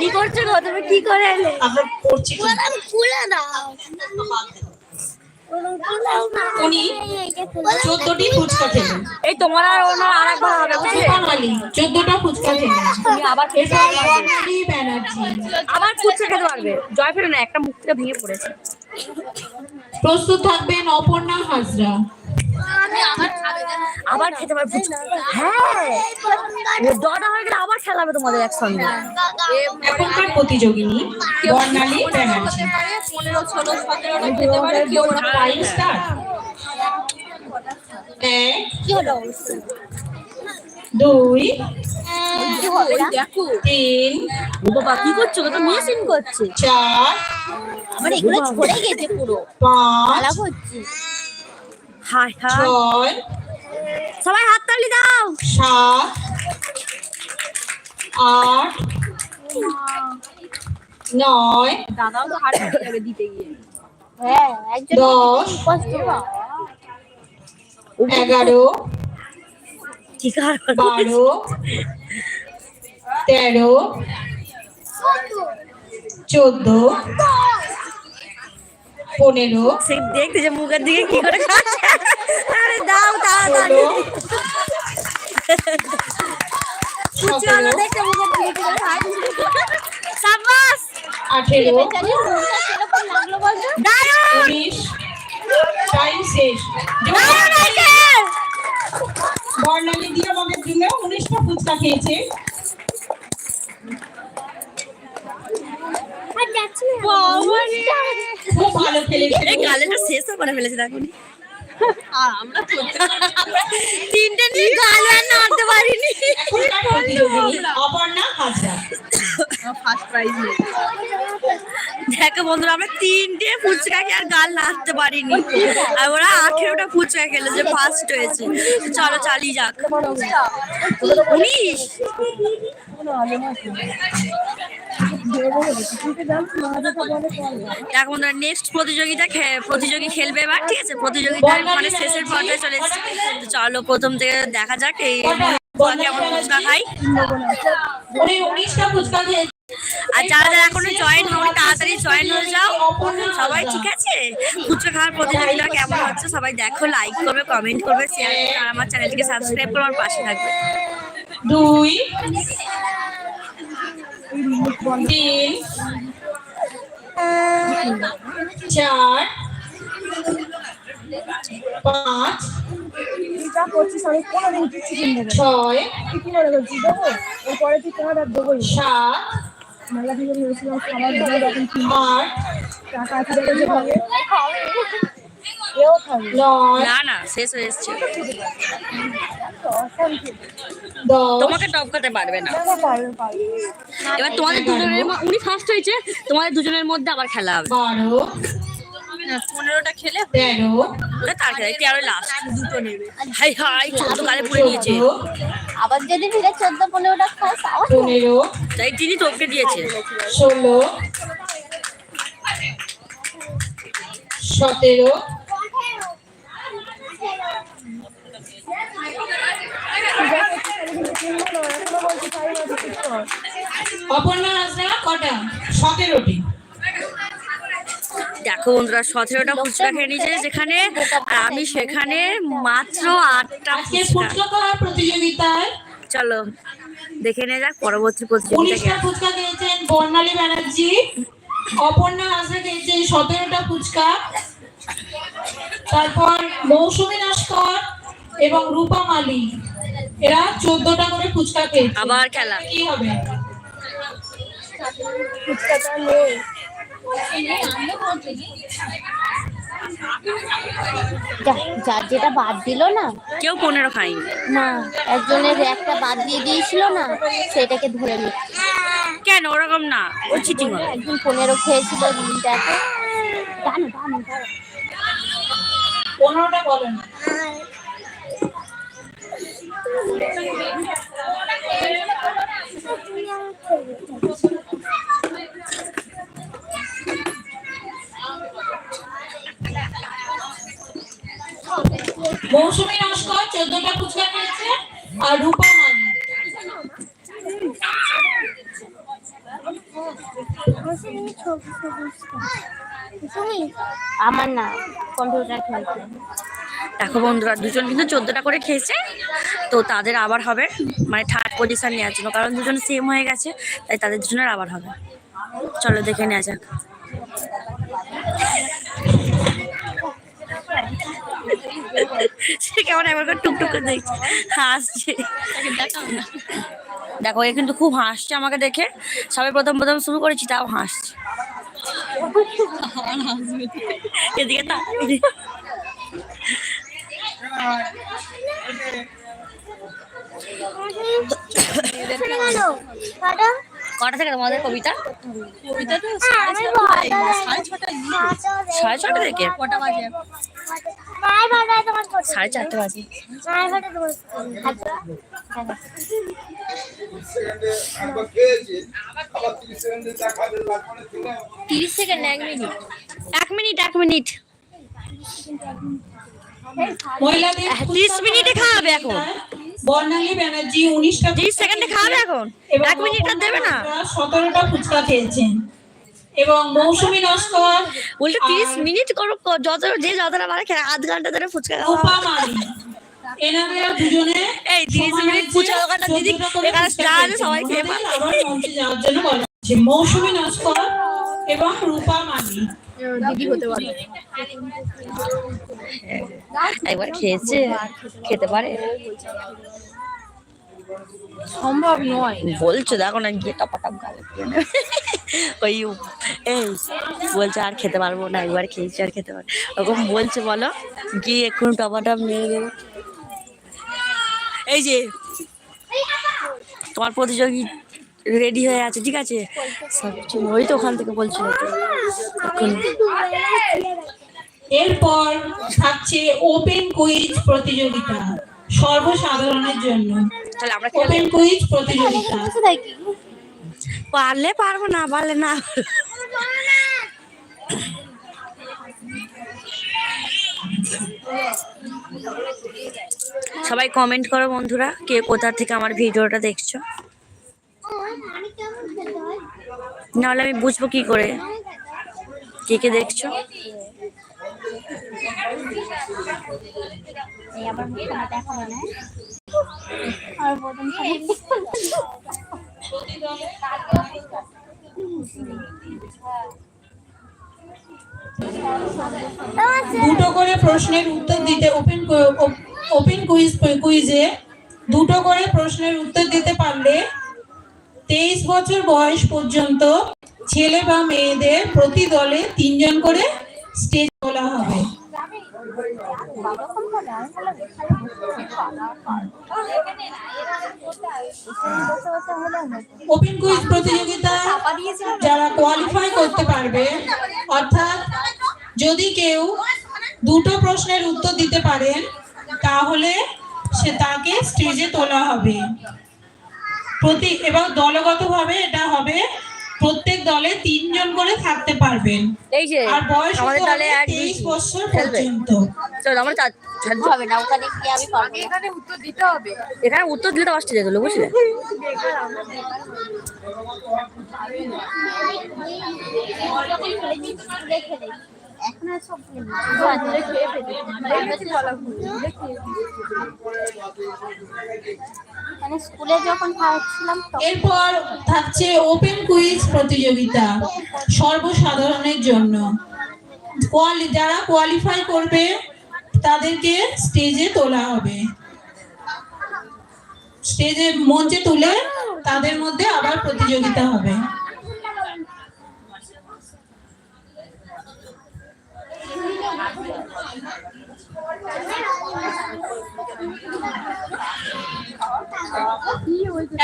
কি করছ গো? তুমি কি করে এলে? আমরা করছি কি? দাও। উনি চোদ্দটি ফুচকা খেলেন। এই তোমার আর ওনার আরেকবার হবে বুঝলে? বাঙালি চোদ্দটা ফুচকা খেলেন। আবার আবার ফুচকা খেতে পারবে। জয় ফেরো না একটা মুখ থেকে ভেঙে পড়েছে। প্রস্তুত থাকবেন অপর্ণা হাজরা। আবার খেতে পারবে হ্যাঁ দটা হয়ে গেলে আবার খেলাবে তোমাদের একসঙ্গে এখনকার প্রতিযোগিনী বর্ণালী ব্যানার্জি পনেরো ষোলো সতেরোটা খেতে পারে কেউ না টাইম কি হলো দুই তিন বাবা কি করছ তো মেশিন করছে চার আমার এগুলো ছড়ে গেছে পুরো পাঁচ হাই হাই। ছয়। সবাই হাত তালি দাও। সাত। আট। নয়। দাদাও তো যাবে দিতে গিয়ে। হ্যাঁ দশ। এগারো। বারো। তেরো। চোদ্দ। পনেরো। দেখতে যে মুখের দিকে কি করে খাচ্ছে। আরে দাও দাও ষোলো চলো দেখতে মুখের দিকে সাবাস দারুণ! টাইম শেষ। দারুণ বর্ণালী দিয়ে আমাদের জন্য উনিশটা ফুচকা খেয়েছে। খুব ভালো খেলেছে। গালেটা শেষও করে ফেলেছে দেখুন আমরা তিনটে নিয়ে গালে নাড়তে পারিনি। অপর্ণা হাজরা। ফার্স্ট প্রাইজ দেখো বন্ধুরা আমরা তিনটে ফুচকা খেয়ে আর গাল নাড়তে পারিনি। আর ওরা আঠেরোটা ফুচকা খেলে যে ফার্স্ট হয়েছে। চলো চালিয়ে যাক। উনিশ। বন্ধুরা নেক্সট প্রতিযোগিতা প্রতিযোগী খেলবে এবার, ঠিক আছে? প্রতিযোগিতা মানে শেষের পর্যায়ে চলে এসেছে। চলো, প্রথম থেকে দেখা যাক এই কেমন ফুচকা খাই আর যারা যারা এখনও জয়েন হওনি, তাড়াতাড়ি জয়েন হয়ে যাও। সবাই ঠিক আছে? ফুচকা খাওয়ার প্রতিযোগিতা কেমন হচ্ছে সবাই দেখো লাইক করবে কমেন্ট করবে শেয়ার আর আমার চ্যানেলটিকে সাবস্ক্রাইব করে, আমার পাশে থাকবে। দুই তিন, চার, পাঁচ যা করছিস আমি কোনোদিন কিচ্ছু কিনবো না ছয় তুই কি মনে করছিস দেবো এরপরে তুই তোমার আর দেবোই। সাত মেলা থেকে ভেবেছিলাম খাবার দেবো খাবে না না, শেষ হয়ে এসছে তোমাকে টপকাতে পারবে না। এবার তোমাদের দুজনের উনি ফার্স্ট হয়েছে তোমাদের দুজনের মধ্যে আবার খেলা হবে। পনেরোটা খেলে তেরো। ওটা তার খেলা তেরো লাস্ট দুটো নেবে। হাই হাই চোদ্দ গালে পুড়ে নিয়েছে। চোদ্দ। আবার যদি ফিরে চোদ্দ পনেরোটা খাস আবার পনেরো। তাই তিনি টপকে দিয়েছে। ষোলো। সতেরো কিনবো না এখনও বলছি খাই না তুই চুপ কর। অপর্ণা হাজরা কটা? সতেরোটি। দেখো বন্ধুরা সতেরোটা ফুচকা খেয়ে নিয়েছে যেখানে আর আমি সেখানে মাত্র আটটা ফুচকা। খাওয়ার প্রতিযোগিতায় চলো দেখে নিয়ে যাক পরবর্তী প্রতিযোগিতা ফুচকা খেয়েছেন বর্ণালী ব্যানার্জি অপর্ণা হাজরা খেয়েছেন সতেরোটা ফুচকা। তারপর মৌসুমী নস্কর এবং রূপা মালি এরা চোদ্দটা করে ফুচকা খেয়েছে। আবার খেলা। কি হবে? ফুচকাটা নেই। যার যেটা বাদ দিল না? কেউ পনেরো খায়নি। না একজনের একটা বাদ দিয়ে দিয়েছিল না সেটাকে ধরে নিচ্ছে কেন? ওরকম না ও চিটিং একজন পনেরো খেয়েছিল দেখো জানো জানো পনেরোটা বলেন মৌসুমী নস্কর চোদ্দটা ফুচকা খেয়েছে আর রূপা মালি আমার না কম্পিউটার খেলছে। দেখো বন্ধুরা দুজন কিন্তু চোদ্দটা করে খেয়েছে তো তাদের আবার হবে। মানে থার্ড পজিশন নেওয়ার জন্য কারণ দুজন সেম হয়ে গেছে তাই তাদের দুজনের আবার হবে। চলো দেখে নেওয়া যাক। সে কেমন একবার টুকটুক করে দেখছে হাসছে। দেখো এ কিন্তু খুব হাসছে আমাকে দেখে। সবাই প্রথম প্রথম শুরু করেছি তাও হাসছে। এদিকে কটা থেকে তোমাদের কবিতা? সাড়ে ছটা থেকে সাড়ে চারটে বাজে। তিরিশ সেকেন্ডে এক মিনিট। এক মিনিট এক মিনিট। তিরিশ মিনিটে খাওয়াবে এখন। বর্ণালী ব্যানার্জি উনিশটা তিরিশ সেকেন্ডে খাওয়াবে এখন? এক মিনিট আর দেবে না? সতেরোটা ফুচকা খেয়েছেন। এবং মৌসুমী নস্কর তিরিশ মিনিট করো যত যে যতটা খেয়ে আধ ঘণ্টা ধরে ফুচকা খাওয়া রূপা দুজনে এই 30 মিনিট হয়েছে, ফুচকা দিদি, এখানে ফুচকা যা আছে খেয়েছেন। সবাই খেয়ে পাবে। আবার মঞ্চে যাওয়ার জন্য বলা হচ্ছে মৌসুমী নস্কর এবং রূপা মালি দিদি হতে পারে একবার খেয়েছে খেতে পারে সম্ভব নয় বলছো দেখো না গিয়ে টপাটপ গালে। ওই এই বলছে আর খেতে পারব না একবার খেয়েছি আর খেতে পারব ওরকম বলছে বলো গিয়ে এক্ষুনি টপাটপ দেবে এই যে তোমার প্রতিযোগী রেডি হয়ে আছে ঠিক আছে? সব কিছু ওই তো ওখান থেকে বলছিল এরপর থাকছে ওপেন কুইজ প্রতিযোগিতা সর্বসাধারণের জন্য। তাহলে আমরা ওপেন কুইজ প্রতিযোগিতা। পারলে পারব না পারলে না। সবাই কমেন্ট করো বন্ধুরা, কে কোথা থেকে আমার ভিডিওটা দেখছ? নাহলে আমি বুঝব কি করে, কে কে দেখছ? দুটো করে প্রশ্নের উত্তর দিতে ওপেন ওপেন কুইজ কুইজে দুটো করে প্রশ্নের উত্তর দিতে পারলে তেইশ বছর বয়স পর্যন্ত ছেলে বা মেয়েদের প্রতি দলে তিনজন করে স্টেজ বলা হবে। ওপেন কুইজ প্রতিযোগিতা যারা কোয়ালিফাই করতে পারবে, অর্থাৎ যদি কেউ দুটো প্রশ্নের উত্তর দিতে পারেন তাহলে সে তাকে স্টেজে তোলা হবে। প্রতি এবং দলগতভাবে এটা হবে প্রত্যেক দলে তিনজন করে থাকতে পারবেন। এই যে আর বয়স আমাদের দলে তেইশ বছর। পর্যন্ত। চলো আমরা। হবে না ওখানে গিয়ে আমি পারব এখানে উত্তর দিতে হবে। এখানে উত্তর দিলে তো অস্টে যেত বুঝলে? এখন আর সব ভুলে মানে স্কুলে যখন খাওয়াচ্ছিলাম এরপর থাকছে ওপেন কুইজ প্রতিযোগিতা। সর্বসাধারণের জন্য। যারা কোয়ালিফাই করবে তাদেরকে স্টেজে তোলা হবে। স্টেজে মঞ্চে তুলে তাদের মধ্যে আবার প্রতিযোগিতা হবে।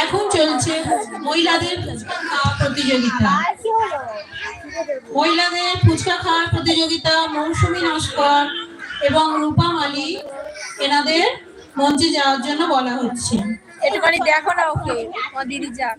এখন চলছে মহিলাদের ফুচকা খাওয়া প্রতিযোগিতা। মহিলাদের ফুচকা খাওয়ার প্রতিযোগিতা, মৌসুমী নস্কর এবং রূপা মালি এনাদের মঞ্চে যাওয়ার জন্য বলা হচ্ছে। দেখো না ওকে দিদি যাক।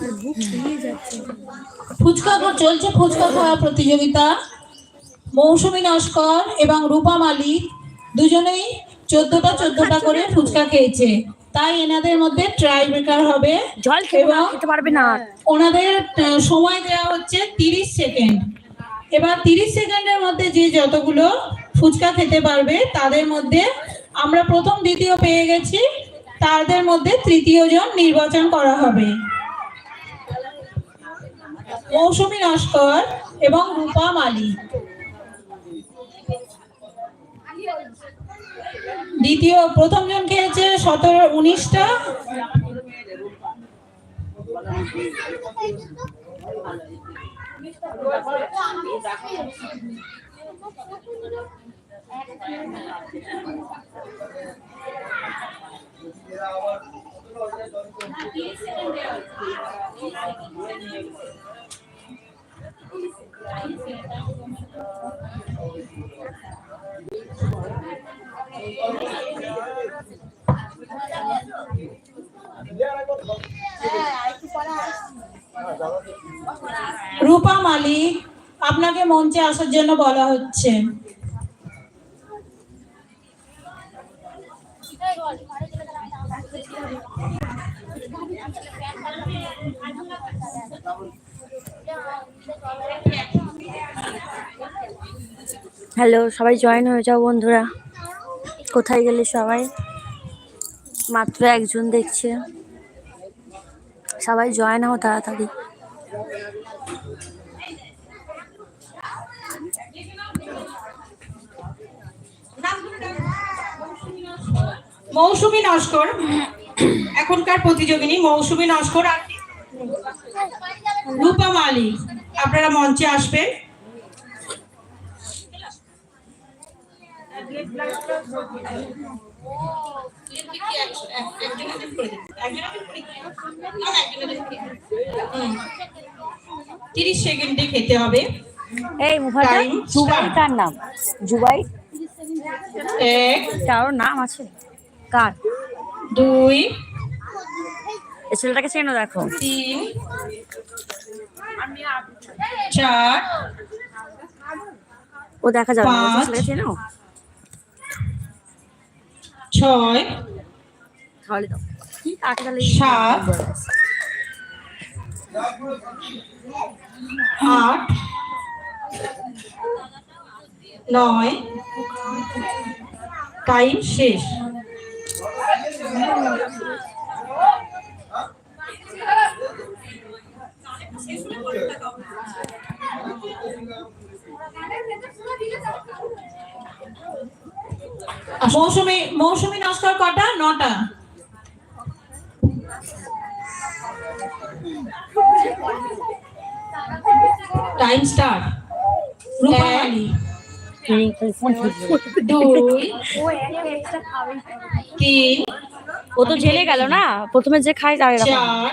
Eu vou pedir aqui. Fuchka চলছে ফুচকা খাওয়া প্রতিযোগিতা। মৌসুমী নস্কর এবং রূপা মালিক দুজনেই চোদ্দটা চোদ্দটা করে ফুচকা খেয়েছে। তাই এনাদের মধ্যে ট্রাই ব্রেকার হবে জল খেতে পারবে না ওনাদের সময় দেওয়া হচ্ছে তিরিশ সেকেন্ড। এবার তিরিশ সেকেন্ডের মধ্যে যে যতগুলো ফুচকা খেতে পারবে তাদের মধ্যে আমরা প্রথম দ্বিতীয় পেয়ে গেছি। তাদের মধ্যে তৃতীয় জন নির্বাচন করা হবে। মৌসুমী নস্কর এবং রূপা মালিক। দ্বিতীয় প্রথম জন খেয়েছে সতেরো উনিশটা। রূপা মালিক আপনাকে মঞ্চে আসার জন্য বলা হচ্ছে। হ্যালো সবাই জয়েন হয়ে যাও বন্ধুরা। কোথায় গেলে সবাই? মাত্র একজন দেখছে। সবাই জয়েন হও তাড়াতাড়ি। মৌসুমী নস্কর এখনকার প্রতিযোগিনী মৌসুমী নস্কর আর রূপা মালিক। আপনারা মঞ্চে আসবেন। তিরিশ সেকেন্ডে খেতে হবে। এই জুবাই. কার নাম? জুবাই? এক। কারোর নাম আছে? কার? দুই। ছেলেটাকে চেনো দেখো। তিন। চার ও দেখা যাবে না ছয় তাহলে দাও। কি কাকে তাহলে সাত। আট নয় টাইম শেষ। মৌসুমি মৌসুমি নস্কর কটা? নটা। টাইম স্টার্ট রূপা দুই তিন ও তো জেনে গেল না? প্রথমে যে খাই তার চার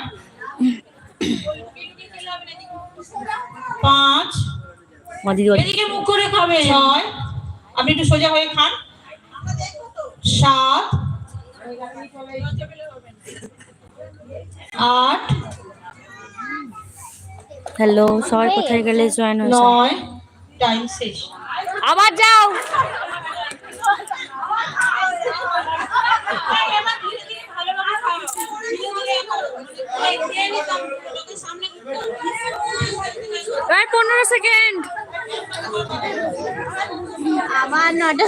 পাঁচ দিদি এদিকে মুখ করে খাবে। ছয়। আপনি একটু সোজা হয়ে খান। সাত। আট। হ্যালো সবাই কোথায় গেলে জয়েন হয়েছে? নয়। টাইম শেষ। আবার যাও। পনেরো সেকেন্ড। আবার নটা।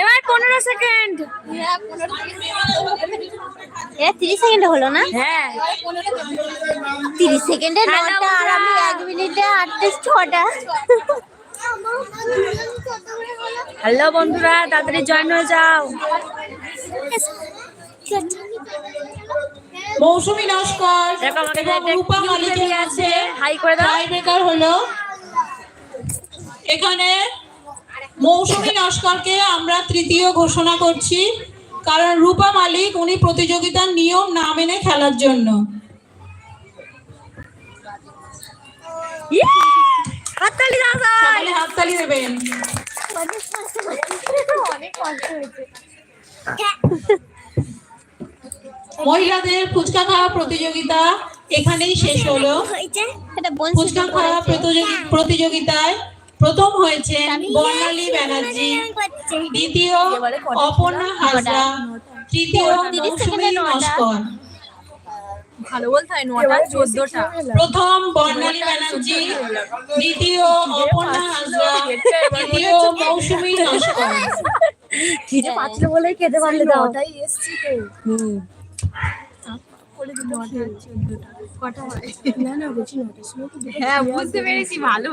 এবার পনেরো সেকেন্ড। এ তিরিশ সেকেন্ড হলো না? হ্যাঁ। তিরিশ সেকেন্ডে হ্যাঁ, নটা আর আমি এক মিনিটে আটত্রিশ ছটা। হ্যালো বন্ধুরা তাড়াতাড়ি জয়েন হয়ে যাও। মৌসুমী নস্কর। এবং রূপা মালিকের আছে। হাই করে দাও। টাইব্রেকার হলো। এখানে মৌসুমী নস্করকে আমরা তৃতীয় ঘোষণা করছি কারণ রূপা মালিক উনি প্রতিযোগিতার নিয়ম না মেনে খেলার জন্য! হাততালি দাও সবাই। হাততালি দেবেন। অনেক কষ্ট হয়েছে। মহিলাদের ফুচকা খাওয়া প্রতিযোগিতা এখানেই শেষ হলো। এটা ফুচকা খাওয়া প্রতিযোগিতায় প্রথম হয়েছে বর্ণালী ব্যানার্জি দ্বিতীয় অপর্ণা হাজরা তৃতীয় মৌসুমী নস্কর ভালো বলতে হয় নটা চোদ্দটা। প্রথম বর্ণালী ব্যানার্জি দ্বিতীয় অপর্ণা হাজরা তৃতীয় মৌসুমী নস্কর খিদে পাচ্ছিল বলেই খেতে পারলে দাও। নটাই এসছি। তো হয়, বুঝতে পেরেছি, ভালো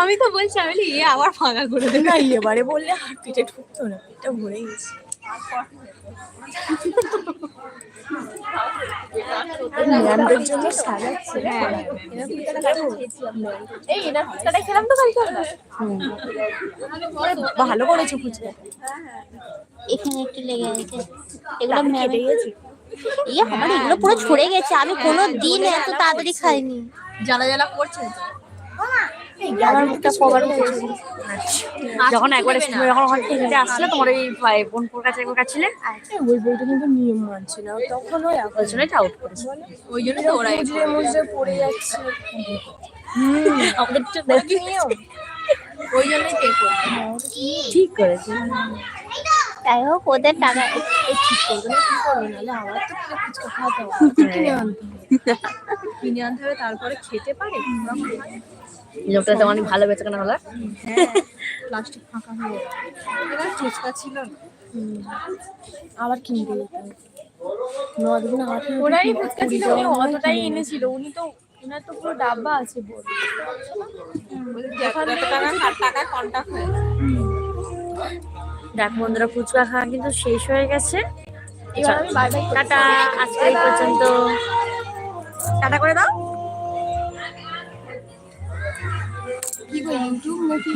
আমি তো বলছি, আমি এ আবার ফাঁকা করে দেবে। না, এবারে বললে আর পিঠে ঢুকতো না, পেটটা ভরে গেছে। ম্যামদের জন্য সাজাচ্ছে। হ্যাঁ। এই এনার ফুচকাটা খেলাম তো কালকে। ভালো করেছ ফুচকা এখানে একটু লেগে গেছে এগুলো কেটে গেছে ইয়ে আমার এগুলো পুরো ছড়ে গেছে। আমি কোনো দিন এত তাড়াতাড়ি খাইনি। জ্বালা জ্বালা করছে। আমার মুখটা কভার করেছে যখন একবার তুমি যখন ওখান থেকে আসছিলে তোমার ভাই বোনপুর কাছে একবার কাছিলে ওই বইটা কিন্তু নিয়ম মানছে না। তখনও ওই জন্যই আউট করেছে। ওই জন্য তো ওরা পড়ে যাচ্ছে। আমাদের তো দেখি ওই জন্যই ঠিক করেছে। তাই হোক ওদের টাকা ঠিক করবে না কি করবে? নাহলে আমার তো ফুচকা খাওয়াতে হবে কিনে আনতে হবে। কিনে আনতে হবে তারপরে খেতে পারে। লোকটা তো অনেক ভালো বেচে কেনা হলো হ্যাঁ প্লাস্টিক ফাঁকা হয়ে যাবে এবার ফুচকা ছিল। না আবার কিনতে নদিন আট ওনারই ফুচকা ছিল উনি অতটাই এনেছিল। উনি তো ওনার তো পুরো ডাব্বা আছে বড়। টাকা কন্টাক্ট হয়ে দেখ বন্ধুরা ফুচকা খাওয়া কিন্তু শেষ হয়ে গেছে। এবার আমি বাই বাই টাটা আজকে এই পর্যন্ত। টাটা করে দাও। ইউটিউব নাকি